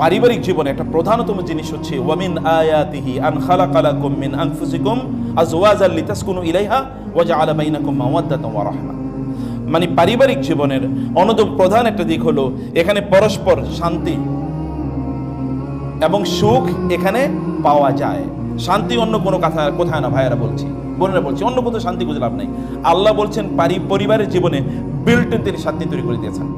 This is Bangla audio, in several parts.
পারিবারিক জীবনে একটা প্রধানতম জিনিস হচ্ছে, ওয়ামিন আয়াতিহি আন খালাকালাকুম মিন আনফুসিকুম আজওয়াজাল লিতাসকুনু ইলাইহা ওয়া জাআলা বাইনাকুম মাওয়াদ্দাতান ওয়া রাহমা মানে পারিবারিক জীবনের অন্যতম প্রধান একটা দিক হলো, এখানে পরস্পর শান্তি এবং সুখ এখানে পাওয়া যায়। শান্তি অন্য কোনো কথা, কোথায় না ভাইয়েরা বলছি, বোনেরা বলছি, অন্য কোথাও শান্তি খুঁজে লাভ নেই। আল্লাহ বলছেন, পারি, পরিবারের জীবনে বিল্ট তিনি শান্তি তৈরি করে দিয়েছেন।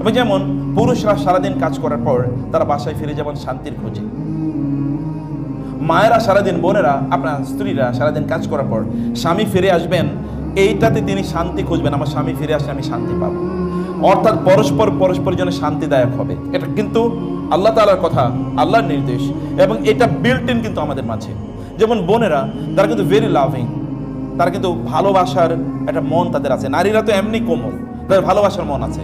এবং যেমন পুরুষরা সারাদিন কাজ করার পর তারা বাসায় ফিরে যাবেন শান্তির খোঁজে। মায়েরা সারাদিন, বোনেরা, আপনার স্ত্রীরা সারাদিন কাজ করার পর স্বামী ফিরে আসবেন, এইটাতে তিনি শান্তি খুঁজবেন, আমার স্বামী ফিরে আসলে আমি শান্তি পাবো। অর্থাৎ পরস্পর পরস্পরের জন্য শান্তিদায়ক হবে। এটা কিন্তু আল্লাহ তালার কথা, আল্লাহর নির্দেশ, এবং এটা বিল্ট ইন কিন্তু আমাদের মাঝে। যেমন বোনেরা, তারা কিন্তু ভেরি লাভিং তারা কিন্তু ভালোবাসার একটা মন তাদের আছে। নারীরা তো এমনি কোমল, তাদের ভালোবাসার মন আছে।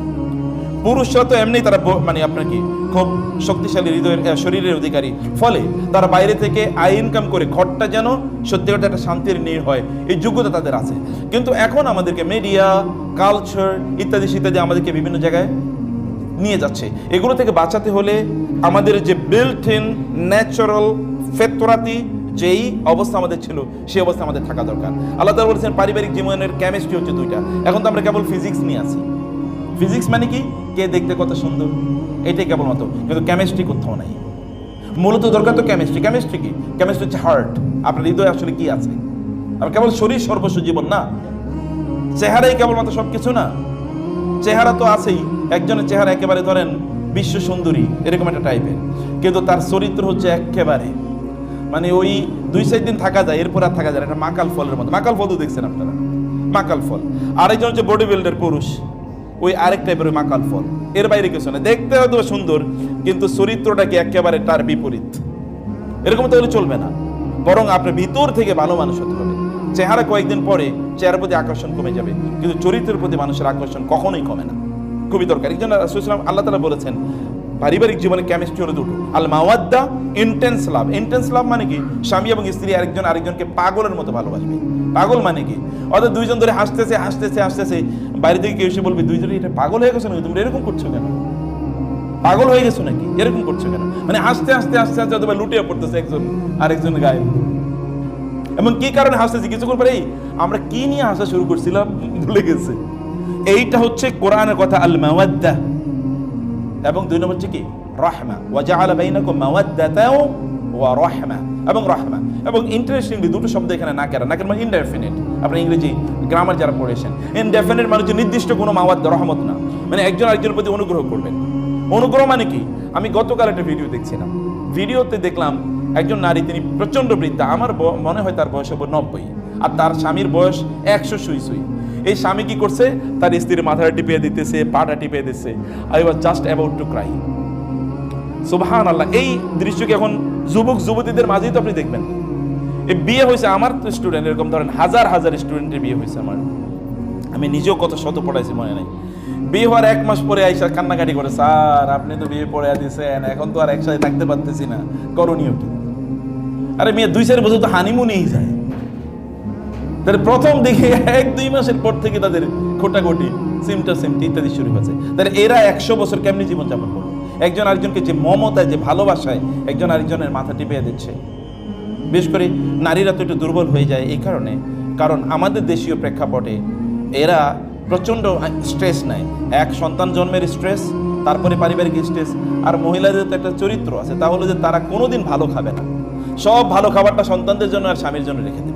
পুরুষরা তো এমনি তারা মানে আপনার কি, খুব শক্তিশালী হৃদয়ের শরীরের অধিকারী। ফলে তারা বাইরে থেকে আয় ইনকাম করে ঘরটা যেন সত্যিকার একটা শান্তির নীড় হয়। এই যোগ্যতা তাদের আছে। কিন্তু এখন আমাদেরকে মিডিয়া কালচার ইত্যাদি ইত্যাদি আমাদেরকে বিভিন্ন জায়গায় নিয়ে যাচ্ছে। এগুলো থেকে বাঁচাতে হলে আমাদের যে বিল্ট ইন ন্যাচারাল ফেতরাতি যেই অবস্থা আমাদের ছিল, সেই অবস্থা আমাদের থাকা দরকার। আল্লাহ তাআলা বলেছেন, পারিবারিক জীবনের কেমিস্ট্রি হচ্ছে দুইটা। এখন তো আমরা কেবল ফিজিক্স নিয়ে আছি। ফিজিক্স মানে কি? কে দেখতে কত সুন্দর, এটাই কেবলমাত্র। কিন্তু কেমিস্ট্রি কোথাও নাই। মূলত দরকার তো কেমিস্ট্রি কেমিস্ট্রি কি? কেমিস্ট্রি হচ্ছে হার্ট আপনার হৃদয় আসলে কি আছে? আর কেবল শরীর সর্বস্ব জীবন না। চেহারাই কেবলমাত্র সব কিছু না। চেহারা তো আছেই। একজনের চেহারা একেবারে ধরেন বিশ্ব সুন্দরী, এরকম একটা টাইপের কিন্তু তার চরিত্র হচ্ছে একেবারে। মানে ওই দুই চার দিন থাকা যায়, এরপর আর থাকা যায় একটা মাকাল ফলের মতো। মাকাল ফল তো দেখছেন আপনারা। মাকাল ফল। আরেকজন হচ্ছে বডি বিল্ডার পুরুষ। ওই আরেক টাইপের ওই মাকাল ফল। এর বাইরে কিছু না। দেখতে হয়তো সুন্দর, কিন্তু চরিত্রটা কি একেবারে তার বিপরীত? এরকম তাহলে চলবে না। বরং আপনার ভিতর থেকে ভালো মানুষ হতে হবে। চেহারা কয়েকদিন পরে চেহারার প্রতি আকর্ষণ কমে যাবে। কিন্তু চরিত্রের প্রতি মানুষের আকর্ষণ কখনোই কমে না। খুবই দরকার। একজন সুসলাম আল্লাহ তালা বলেছেন পারিবারিক জীবনে কেমিস্ট্রি হলো দুটো। আল মাওয়াদ্দা ইন্টেন্স লাভ ইন্টেন্স লাভ মানে কি? স্বামী এবং স্ত্রী আরেকজন আরেকজনকে পাগলের মতো ভালোবাসবে। পাগল মানে কি? অর্থাৎ দুইজন ধরে হাসতেছে হাসতেছে হাসতেছে। বাইরে থেকে কেউ এসে বলবে দুইজনে এটা পাগল হয়ে গেছে নাকি? তুমি এরকম করছ কেন? পাগল হয়ে গেছো নাকি? এরকম করছ কেন? মানে আস্তে আস্তে আস্তে আস্তে অথবা লুটিয়ে পড়তেছে একজন আরেকজন গায়ে। এবং কি কারণে হাসতেছি কিছুক্ষণ পরেই আমরা কি নিয়ে হাসা শুরু করছিলাম? ভুলে গেছে। এইটা হচ্ছে কোরআনের কথা, আল মাওয়াদ্দা। এবং দুই নম্বর হচ্ছে কি? রাহমা। ওয়া জাআলা বাইনাকুম মাওয়াদ্দাতাও ওয়া রাহমা। এবং রাহমা। এবং ইন্টারেস্টিংলি দুটো শব্দ এখানে না কেরা, না কেন মানে ইনডেফিনিট আপনি ইংরেজি গ্রামার যারা পড়েছেন ইনডেফিনিট মানে হচ্ছে নির্দিষ্ট কোনো মাওয়াদ্দা রহমত না। মানে একজন আরেকজনের প্রতি অনুগ্রহ করবেন অনুগ্রহ মানে কি? আমি গতকাল একটা ভিডিও দেখছিলাম। ভিডিওতে দেখলাম একজন নারী, তিনি প্রচণ্ড বৃদ্ধা। আমার মনে হয় তার বয়স হবে নব্বই। আর তার স্বামীর বয়স একশো সুই সুই এই স্বামী কি করছে? তার স্ত্রীর মাথাটা টিপিয়ে দিতেছে, পাটা টিপিয়ে দিতেছে। I was just about to cry সুবহান আল্লাহ এই দৃশ্যকে এখন যুবক, যুবতীদের মাঝেই তো আপনি দেখবেন। এই বিয়ে হয়েছে আমার তো স্টুডেন্ট এরকম ধরেন হাজার হাজার স্টুডেন্টের বিয়ে হয়েছে আমার। আমি নিজেও কত শত পড়াইছি, মনে নাই। বিয়ে হওয়ার এক মাস পরে আইসা কান্নাকাটি করে, স্যার, আপনি তো বিয়ে পড়ে দিয়েছেন এখন তো আর একসাথে থাকতে পারতেছি না। করণীয় কি? আরে মেয়ে দুই চার বছর তো হানিমুনেই যায়। তাহলে প্রথম দিকে এক, দুই মাসের পর থেকে তাদের খোটাখুটি, সিমটা সিমটি ইত্যাদি শুরু হয়েছে। তাহলে এরা একশো বছর কেমনি জীবনযাপন করবে? একজন আরেকজনকে যে মমতায় যে ভালোবাসায় একজন আরেকজনের মাথা টিপিয়ে দিচ্ছে। বিশেষ করে নারীরা তো একটু দুর্বল হয়ে যায় এই কারণে। কারণ আমাদের দেশীয় প্রেক্ষাপটে এরা প্রচণ্ড স্ট্রেস নেয়। এক সন্তান জন্মের স্ট্রেস, তারপরে পারিবারিক স্ট্রেস, আর মহিলাদের তো একটা চরিত্র আছে। তা হলো যে তারা কোনোদিন ভালো খাবে না। সব ভালো খাবারটা সন্তানদের জন্য আর স্বামীর জন্য রেখে দেবে।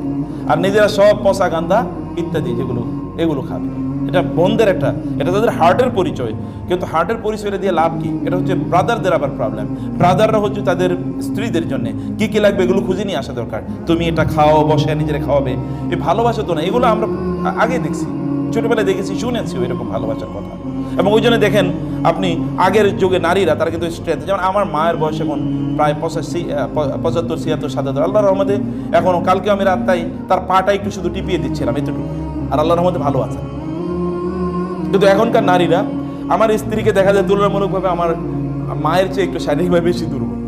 আর নিজেরা সব পচা গান্ধা ইত্যাদি যেগুলো, এগুলো খাবে। এটা বন্ধের একটা, এটা তাদের হার্টের পরিচয়। কিন্তু হার্টের পরিচয়টা দিয়ে লাভ কি? এটা হচ্ছে ব্রাদারদের আবার প্রবলেম ব্রাদাররা হচ্ছে তাদের স্ত্রীদের জন্য। কি কি লাগবে এগুলো খুঁজে নিয়ে আসা দরকার। তুমি এটা খাও, বসে নিজেরা খাওয়াবে। এই ভালোবাসা তো না, এগুলো আমরা আগে দেখছি। ছোটবেলায় দেখেছি, শুনেছি এরকম ভালোবাসার কথা। এবং ওই জন্য দেখেন, আপনি আগের যুগে নারীরা, তারা কিন্তু স্ট্রেংথ যেমন আমার মায়ের বয়স এখন প্রায় পঁচাশি পঁচাত্তর, ছিয়াত্তর, সাতাত্তর। আল্লাহ রহমতে এখনও কালকে আমি রাত্তাই তার পাটা একটু শুধু টিপিয়ে দিচ্ছিলাম এতটুকু। আর আল্লাহ রহমতে ভালো আছে। কিন্তু এখনকার নারীরা, আমার স্ত্রীকে দেখা যায় তুলনামূলকভাবে আমার মায়ের চেয়ে একটু শারীরিকভাবে বেশি দুর্বল।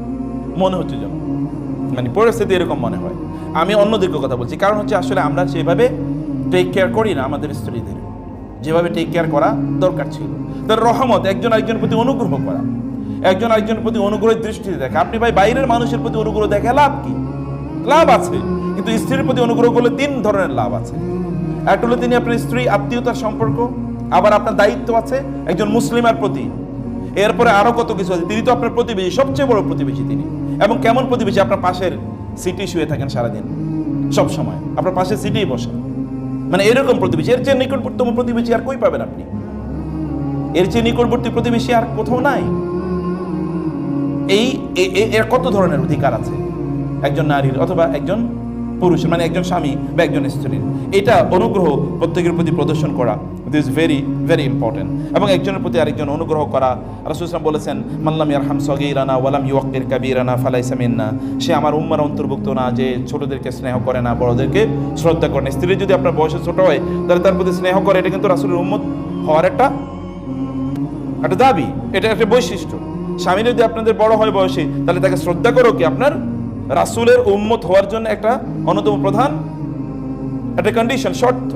মনে হচ্ছে যেন। মানে পরিস্থিতি এরকম মনে হয়। আমি অন্যদিকে কথা বলছি, কারণ হচ্ছে আসলে আমরা সেভাবে টেক কেয়ার করি না আমাদের স্ত্রীদের। যেভাবে টেক কেয়ার করা দরকার ছিল। তার রহমত একজন আরেকজনের প্রতি অনুগ্রহ করা। একজন আরেকজনের প্রতি অনুগ্রহের দৃষ্টিতে দেখে। আপনি ভাই বাইরের মানুষের প্রতি অনুগ্রহ দেখে লাভ কি? লাভ আছে। কিন্তু স্ত্রীর প্রতি অনুগ্রহ করলে তিন ধরনের লাভ আছে। একটা হলো তিনি আপনার স্ত্রী আত্মীয়তার সম্পর্ক। আবার আপনার দায়িত্ব আছে একজন মুসলিমের প্রতি। এরপরে আরও কত কিছু আছে। তিনি তো আপনার প্রতিবেশী, সবচেয়ে বড় প্রতিবেশী তিনি। এবং কেমন প্রতিবেশী? আপনার পাশের সিটি শুয়ে থাকেন সারাদিন। সব সময় আপনার পাশের সিটেই বসেন মানে এরকম প্রতিবেশী, এর চেয়ে নিকটবর্তম প্রতিবেশী আর কই পাবেন আপনি? এর চেয়ে নিকটবর্তী প্রতিবেশী আর কোথাও নাই। এই এর কত ধরনের অধিকার আছে? একজন নারীর অথবা একজন পুরুষের মানে একজন স্বামী বা একজন স্ত্রীর এটা অনুগ্রহ প্রত্যেকের প্রতি প্রদর্শন করা দিস ভেরি ভেরি ইম্পর্টেন্ট এবং একজনের প্রতি আরেকজন অনুগ্রহ করা রাসুলাম বলেছেন মাল্লাম ইয়ারহাম সগিরানা ওয়ালাম ইউকির কাবিরানা ফালাইসা মিন্না। সে আমার উম্মার অন্তর্ভুক্ত না, যে ছোটদেরকে স্নেহ করে না, বড়দেরকে শ্রদ্ধা করে না। স্ত্রী যদি আপনার বয়সে ছোট হয়, তাহলে তার প্রতি স্নেহ করে, এটা কিন্তু রাসুলের উম্মত হওয়ার একটা একটা দাবি, এটা একটা বৈশিষ্ট্য। স্বামী যদি আপনাদের বড় হয় বয়সে, তাহলে তাকে শ্রদ্ধা করো কি আপনার রাসূলের উম্মত হওয়ার জন্য একটা অন্যতম প্রধান একটা কন্ডিশন শর্ত।